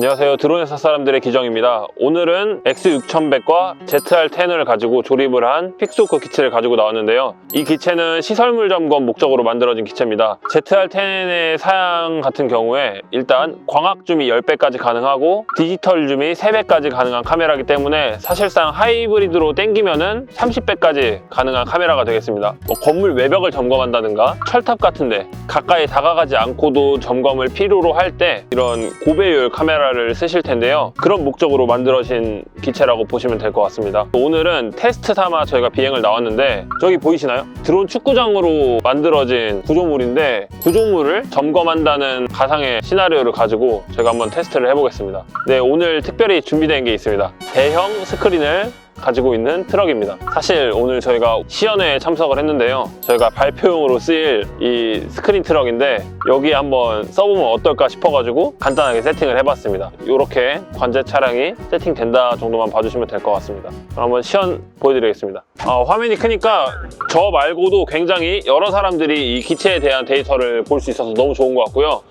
안녕하세요. 드론 회사 사람들의 기정입니다. 오늘은 X6100과 ZR10을 가지고 조립을 한 픽스호크 기체를 가지고 나왔는데요. 이 기체는 시설물 점검 목적으로 만들어진 기체입니다. ZR10의 사양 같은 경우에 일단 광학 줌이 10배까지 가능하고 디지털 줌이 3배까지 가능한 카메라이기 때문에 사실상 하이브리드로 땡기면은 30배까지 가능한 카메라가 되겠습니다. 뭐 건물 외벽을 점검한다든가 철탑 같은데 가까이 다가가지 않고도 점검을 필요로 할 때 이런 고배율 카메라 를 쓰실 텐데요. 그런 목적으로 만들어진 기체라고 보시면 될 것 같습니다. 오늘은 테스트 삼아 저희가 비행을 나왔는데 저기 보이시나요? 드론 축구장으로 만들어진 구조물인데 구조물을 점검한다는 가상의 시나리오를 가지고 저희가 한번 테스트를 해보겠습니다. 네, 오늘 특별히 준비된 게 있습니다. 대형 스크린을 가지고 있는 트럭입니다. 사실 오늘 저희가 시연회에 참석을 했는데요. 저희가 발표용으로 쓰일 이 스크린 트럭인데 여기 한번 써보면 어떨까 싶어가지고 간단하게 세팅을 해봤습니다. 이렇게 관제 차량이 세팅된다 정도만 봐주시면 될 것 같습니다. 그럼 한번 시연 보여드리겠습니다. 아, 화면이 크니까 저 말고도 굉장히 여러 사람들이 이 기체에 대한 데이터를 볼 수 있어서 너무 좋은 것 같고요.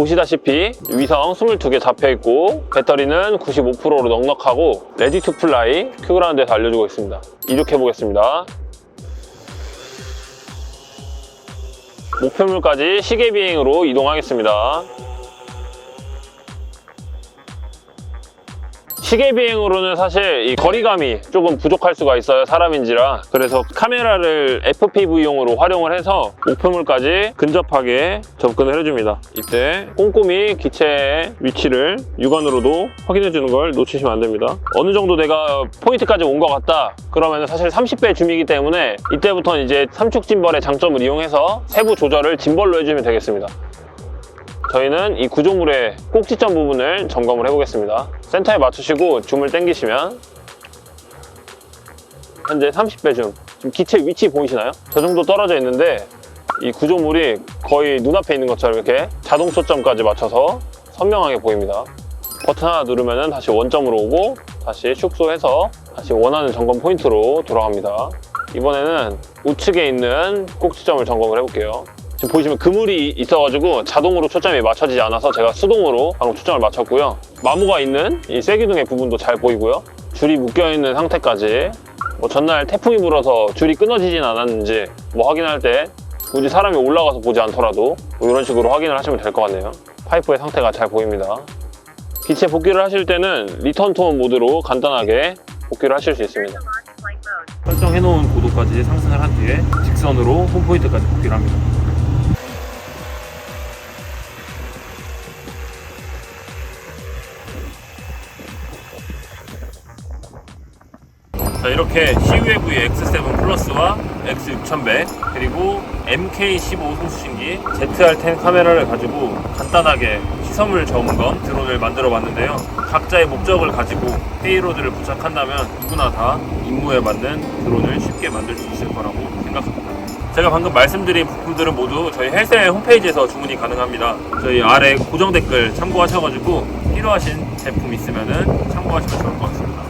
보시다시피 위성 22개 잡혀있고 배터리는 95%로 넉넉하고 레디 투 플라이 큐그라운드에서 알려주고 있습니다. 이륙해 보겠습니다. 목표물까지 시계 비행으로 이동하겠습니다 시계 비행으로는 사실 이 거리감이 조금 부족할 수가 있어요 사람인지라. 그래서 카메라를 FPV용으로 활용을 해서 목표물까지 근접하게 접근을 해줍니다. 이때 꼼꼼히 기체의 위치를 육안으로도 확인해 주는 걸 놓치시면 안 됩니다. 어느 정도 내가 포인트까지 온 것 같다. 그러면 사실 30배 줌이기 때문에 이때부터는 이제 삼축 짐벌의 장점을 이용해서 세부 조절을 짐벌로 해주면 되겠습니다 저희는 이 구조물의 꼭지점 부분을 점검을 해보겠습니다. 센터에 맞추시고 줌을 당기시면 현재 30배 줌. 지금 기체 위치 보이시나요? 저 정도 떨어져 있는데 이 구조물이 거의 눈앞에 있는 것처럼 이렇게 자동 초점까지 맞춰서 선명하게 보입니다. 버튼 하나 누르면 다시 원점으로 오고 다시 축소해서 다시 원하는 점검 포인트로 돌아갑니다. 이번에는 우측에 있는 꼭지점을 점검을 해볼게요. 지금 보시면 그물이 있어가지고 자동으로 초점이 맞춰지지 않아서 제가 수동으로 방금 초점을 맞췄고요. 마모가 있는 이 쐐기둥의 부분도 잘 보이고요. 줄이 묶여있는 상태까지 뭐 전날 태풍이 불어서 줄이 끊어지진 않았는지 뭐 확인할 때 굳이 사람이 올라가서 보지 않더라도 뭐 이런 식으로 확인을 하시면 될 것 같네요. 파이프의 상태가 잘 보입니다. 기체 복귀를 하실 때는 리턴 톤 모드로 간단하게 복귀를 하실 수 있습니다. 설정해놓은 고도까지 상승을 한 뒤에 직선으로 홈포인트까지 복귀를 합니다. 자 이렇게 CUAV X7 플러스와 X6100 그리고 MK15 송수신기 ZR10 카메라를 가지고 간단하게 시선물 점검 드론을 만들어 봤는데요. 각자의 목적을 가지고 페이로드를 부착한다면 누구나 다 임무에 맞는 드론을 쉽게 만들 수 있을 거라고 생각합니다. 제가 방금 말씀드린 부품들은 모두 저희 헬스의 홈페이지에서 주문이 가능합니다. 저희 아래 고정 댓글 참고하셔가지고 필요하신 제품 있으면 참고하시면 좋을 것 같습니다